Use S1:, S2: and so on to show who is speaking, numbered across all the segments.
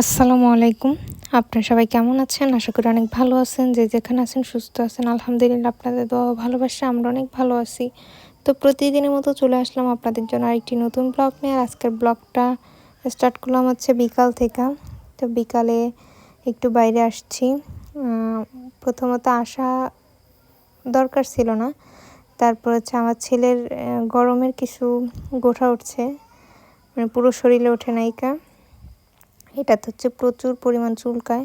S1: আসসালামু আলাইকুম। আপনারা সবাই কেমন আছেন? আশা করি অনেক ভালো আছেন। যে যেখানে আছেন সুস্থ আছেন। আলহামদুলিল্লাহ আপনাদের দোয়া ভালোবাসা আমরা অনেক ভালো আছি। তো প্রতিদিনের মতো চলে আসলাম আপনাদের জন্য আরেকটি নতুন ব্লগ নিয়ে। আর আজকের ব্লগটা স্টার্ট করলাম হচ্ছে বিকাল থেকে। তো বিকালে একটু বাইরে আসছি। প্রথমত আসা দরকার ছিল না। তারপর হচ্ছে আমার ছেলের গরমের কিছু গোঠা উঠছে। মানে পুরো শরীরে ওঠে নাইকা এটাতে হচ্ছে প্রচুর পরিমাণ চুলকায়।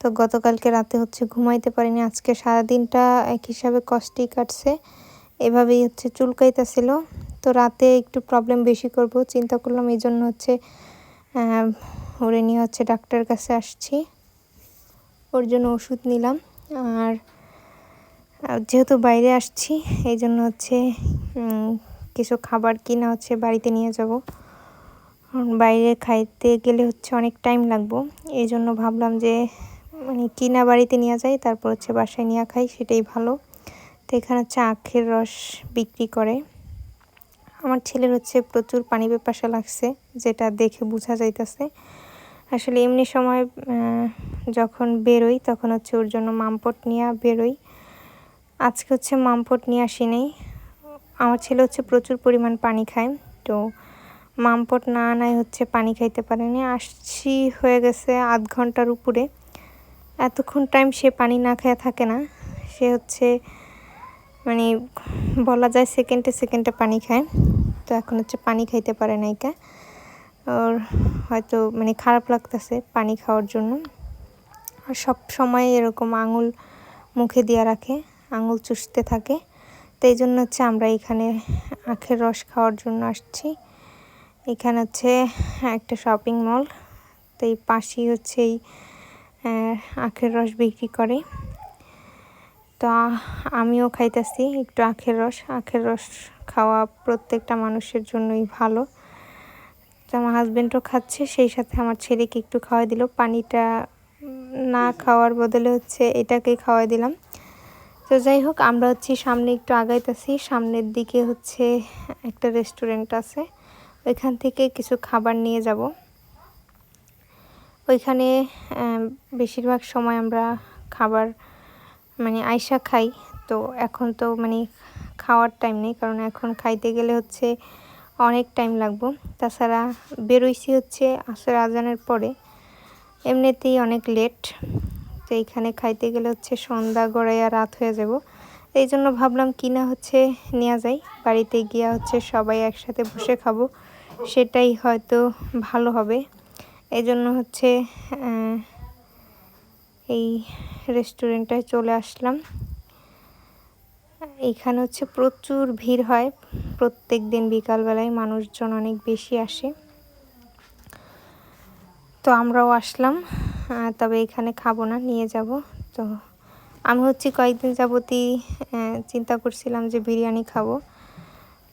S1: তো গতকালকে রাতে হচ্ছে ঘুমাইতে পারিনি, আজকে সারাদিনটা এক হিসাবে কষ্টই কাটছে। এভাবেই হচ্ছে চুলকাইতেছিল। তো রাতে একটু প্রবলেম বেশি করব, চিন্তা করলাম এই জন্য হচ্ছে ওরে নিয়ে হচ্ছে ডাক্তারের কাছে আসছি। ওর জন্য ওষুধ নিলাম। আর যেহেতু বাইরে আসছি, এই জন্য হচ্ছে কিছু খাবার কিনা হচ্ছে বাড়িতে নিয়ে যাব। বাইরে খাইতে গেলে হচ্ছে অনেক টাইম লাগবো। এই জন্য ভাবলাম যে মানে কিনা বাড়িতে নিয়ে যাই, তারপর হচ্ছে বাসায় নিয়ে খাই, সেটাই ভালো। তো এখানে হচ্ছে আখের রস বিক্রি করে। আমার ছেলের হচ্ছে প্রচুর পানি পেপাসা লাগছে, যেটা দেখে বোঝা যাইতেছে। আসলে এমনি সময় যখন বেরোই, তখন হচ্ছে ওর জন্য মামপট নিয়ে বেরোই। আজকে হচ্ছে মামপট নিয়ে আসি নেই আমার ছেলে হচ্ছে প্রচুর পরিমাণ পানি খায়, তো মামপট না আনায় হচ্ছে পানি খাইতে পারেনি। আসছি হয়ে গেছে আধ ঘণ্টার উপরে। এতক্ষণ টাইম সে পানি না খেয়ে থাকে না। সে হচ্ছে মানে বলা যায় সেকেন্ডে সেকেন্ডে পানি খায়। তো এখন হচ্ছে পানি খাইতে পারে নাইকা ওর হয়তো মানে খারাপ লাগতেছে পানি খাওয়ার জন্য। আর সব সময় এরকম আঙুল মুখে দিয়ে রাখে, আঙুল চুষতে থাকে। তো এই জন্য হচ্ছে আমরা এখানে আখের রস খাওয়ার জন্য আসছি। এখানে হচ্ছে একটা শপিং মল তো এই পাশেই হচ্ছে এই আখের রস বিক্রি করে। তো আমিও খাইতেছি একটু আখের রস। আখের রস খাওয়া প্রত্যেকটা মানুষের জন্যই ভালো। তো আমার হাজব্যান্ডও খাচ্ছে, সেই সাথে আমার ছেলেকে একটু খাওয়াই দিল। পানিটা না খাওয়ার বদলে হচ্ছে এটাকেই খাওয়াই দিলাম। তো যাই হোক, আমরা হচ্ছে সামনে একটু আগাইতেছি। সামনের দিকে হচ্ছে একটা রেস্টুরেন্ট আছে। ওইখান থেকে কিছু খাবার নিয়ে যাব। ওইখানে বেশিরভাগ সময় আমরা খাবার মানে আয়সা খাই। তো এখন তো মানে খাওয়ার টাইম নেই, কারণ এখন খাইতে গেলে হচ্ছে অনেক টাইম লাগবো। তাছাড়া বেরোইছি হচ্ছে আসর আজানের পরে। এমনিতেই অনেক লেট তো এইখানে খাইতে গেলে হচ্ছে সন্ধ্যা গড়াইয়া রাত হয়ে যাব। এই জন্য ভাবলাম কিনা হচ্ছে নেওয়া যায়। বাড়িতে গিয়া হচ্ছে সবাই একসাথে বসে খাব। সেটাই হয়তো ভালো হবে। এই জন্য হচ্ছে এই রেস্টুরেন্টটায় চলে আসলাম। এইখানে হচ্ছে প্রচুর ভিড় হয়। প্রত্যেক দিন বিকালবেলায় মানুষজন অনেক বেশি আসে। তো আমরাও আসলাম। তবে এখানে খাব না, নিয়ে যাব। তো আমি হচ্ছে কয়েকদিন যাবতই চিন্তা করছিলাম যে বিরিয়ানি খাব।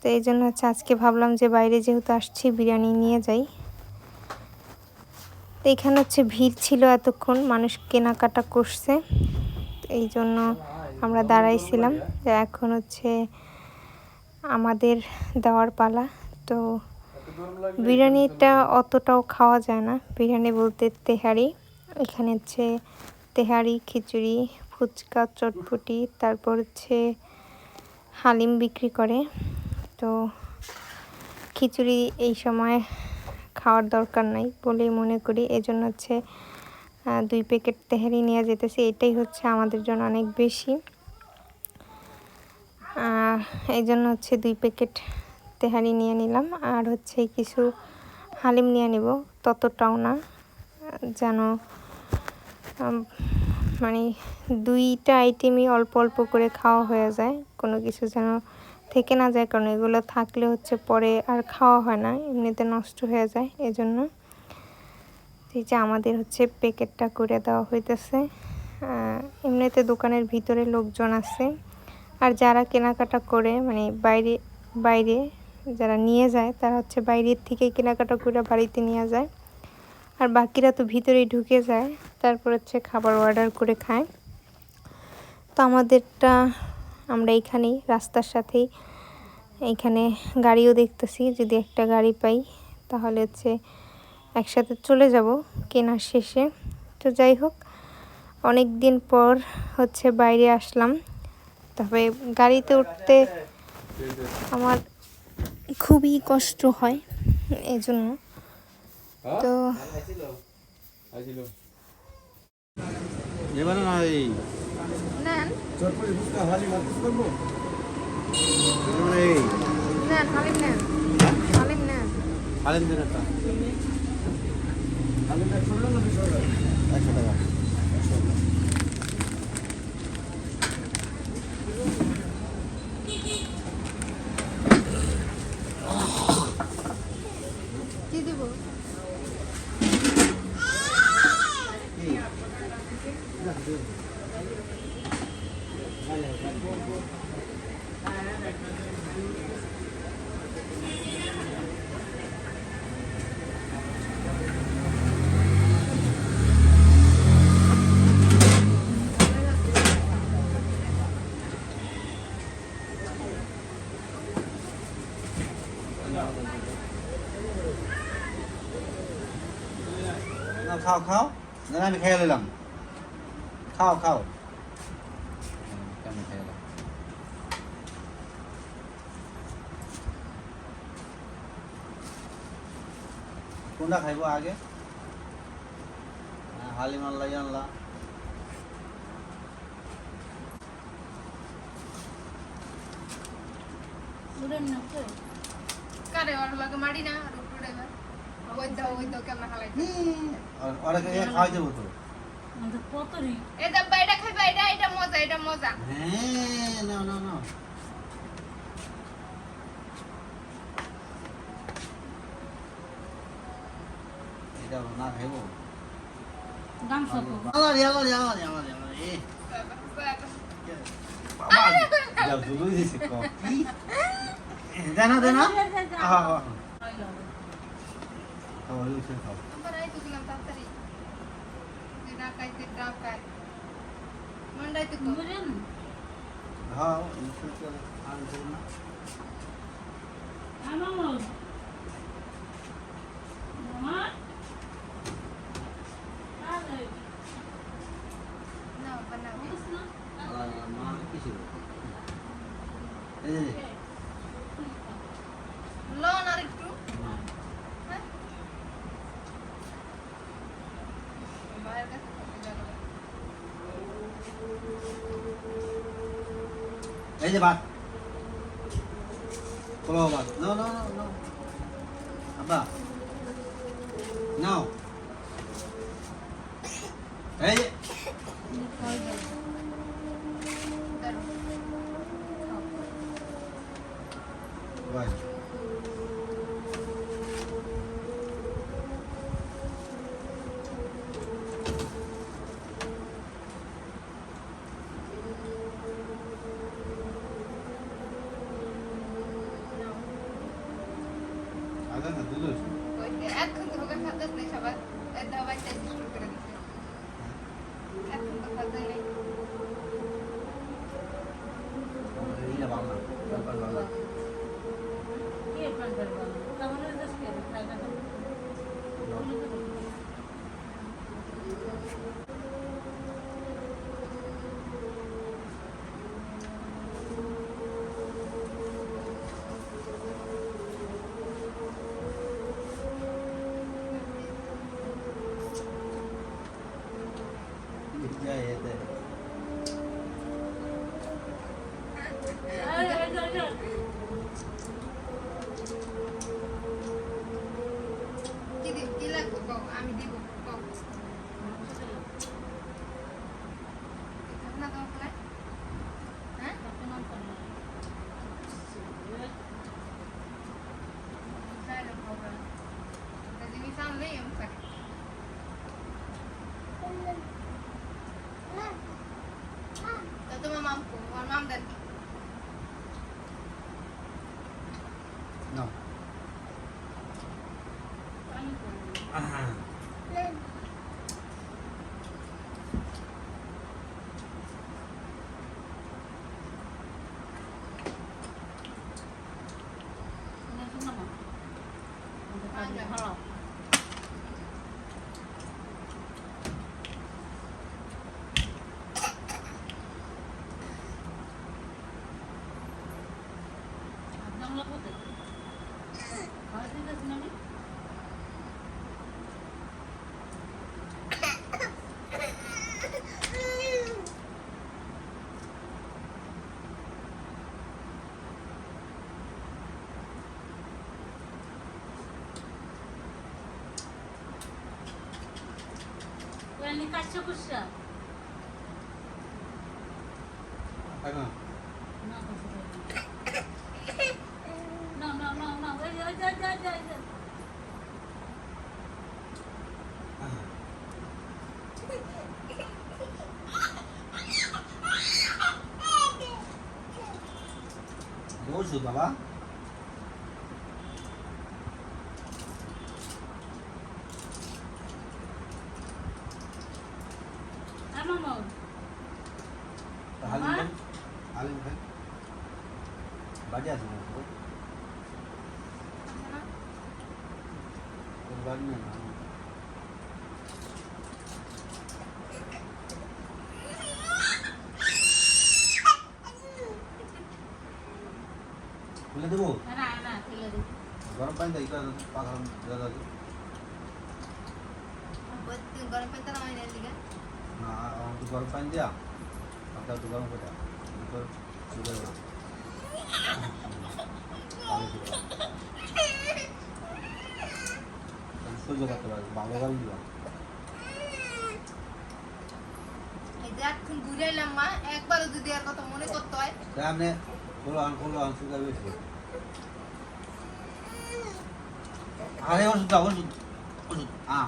S1: তো এই জন্য হচ্ছে আজকে ভাবলাম যে বাইরে যেহেতু আসছি, বিরিয়ানি নিয়ে যাই। তো এখানে হচ্ছে ভিড় ছিল এতক্ষণ, মানুষ কেনাকাটা করছে। এই জন্য আমরা দাঁড়াইছিলাম। এখন হচ্ছে আমাদের দেওয়ার পালা। তো বিরিয়ানিটা অতটাও খাওয়া যায় না। বিরিয়ানি বলতে তেহারি। এখানে হচ্ছে তেহারি, খিচুড়ি, ফুচকা, চটপটি, তারপর হচ্ছে হালিম বিক্রি করে। তো খিচুড়ি এই সময় খাওয়ার দরকার নাই বলেই মনে করি। এজন্য হচ্ছে দুই প্যাকেট তেহারি নিয়ে যেতেছি। এটাই হচ্ছে আমাদের জন্য অনেক বেশি। এই জন্য হচ্ছে দুই প্যাকেট তেহারি নিয়ে নিলাম। আর হচ্ছে কিছু হালিম নিয়ে নিব। ততটাও না যেন মানে দুইটা আইটেমই অল্প অল্প করে খাওয়া হয়ে যায়। কোনো কিছু যেন থেকে না যায়, কারণ এগুলো থাকলে হচ্ছে পরে আর খাওয়া হয় না, এমনিতে নষ্ট হয়ে যায়, এজন্য। এই যে আমাদের হচ্ছে প্যাকেটটা করে দেওয়া হইতেছে। এমনিতে দোকানের ভিতরে লোকজন আছে। আর যারা কেনাকাটা করে মানে বাইরে বাইরে যারা নিয়ে যায়, তারা হচ্ছে বাইরের থেকে কেনাকাটা করে বাড়িতে নিয়ে যায়। আর বাকিরা তো ভিতরেই ঢুকে যায়, তারপর হচ্ছে খাবার অর্ডার করে খায়। তো আমাদেরটা আমরা এইখানেই রাস্তার সাথেই এইখানে গাড়িও দেখতেছি, যদি একটা গাড়ি পাই, তাহলে হচ্ছে
S2: একসাথে চলে যাব কেনার শেষে। তো যাই হোক, অনেক দিন পর হচ্ছে বাইরে আসলাম। তবে গাড়িতে উঠতে আমার খুবই কষ্ট হয় এই জন্য তো
S3: না
S2: নেন
S3: চটপটি ফুচকা হালি ভাত করব? এই।
S2: নেন হালিম নেন হালিম নেন।
S3: হালিম দিন একটা। হালিম একশো টাকা না দুশো টাকা? একশো টাকা। খাও খাও। না আমি খেয়ে নিলাম খাও খাও। কোনটা খাইবো আগে? হালিম আল্লাহ আনলা।
S2: কারে না? দাও ওই দাও কেমন হালাই
S3: ওরা খাওয়াই দেবো তো
S2: এ দাব্বা এটা খাইবা এটা এটা মজা এটা মজা
S3: হ্যাঁ নাও নাও নাও এটা না খাইবো আলারি আলারি আলারি আলারি আলারি এ বাবা যা দুলুই দিছে কফি দেনা দেনা আহা আহা খাও ওই সে খাও
S2: আমার এই তো দিলাম তাড়াতাড়ি যেটা খাইতে ডাব খাই মন্ডাই তো তো
S3: খাও এই সে চলে আর দেব না
S2: না বানাও
S3: আর মা কি ছিল এই যে
S2: লন আর একটু
S3: মা
S2: হ্যাঁ বাইরের কাছে থেকে যাব
S3: এই যে ভাত পোলাও ভাত নাও নাও নাও নাও। আব্বা নাও। এই যে।
S2: দাঁড়াও। ওখানে
S4: কাটছে কুসা
S3: এখন
S4: না না না না না ওই ওই যা যা যা যা
S3: বলছো বাবা
S4: আমার মা
S3: হালিম খাই হালিম খাই বাড়ি আছে না তো তোর বাড়ি নেই না খুলে দেবো
S4: না না খেলে দিই
S3: গরম পানি দেয় এটা পাখা দেওয়া যাবে
S2: গরম পাইতে না হয় লিগে
S3: না আমার তো গরম পানি দেয়া আপনার তো গরম করে দুপুর সহ্য করতে পারবে ভালো গরম দিবা।
S2: ঘুরে এলাম মা একবারও যদি আর কথা মনে করতে হয়।
S3: আপনি খোলো আন খোলো আন সুগার বেশি। আরে ওষুধ ওষুধ ওষুধ আ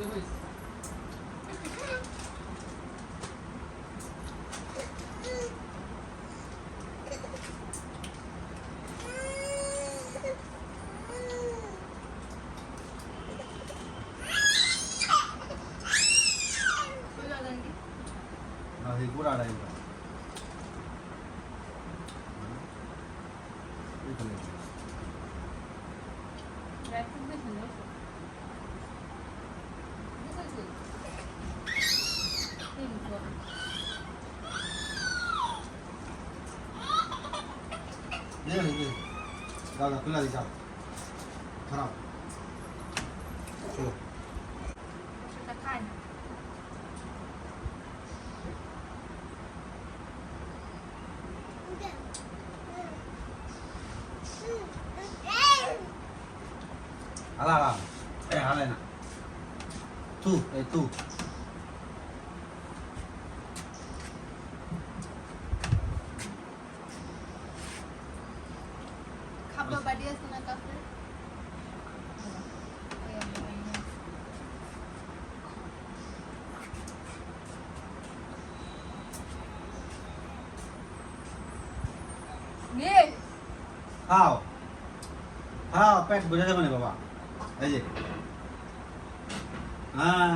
S3: না দাও দাও খুলে দিই যাও খারাপ চলো
S2: খান
S3: Ala ala. Eh ala na. Tu, eh tu.
S2: খাবার বাড়ি আছে না কাছে নে
S3: খাও খাও পেট বুঝে যাবে না বাবা এই যে হ্যাঁ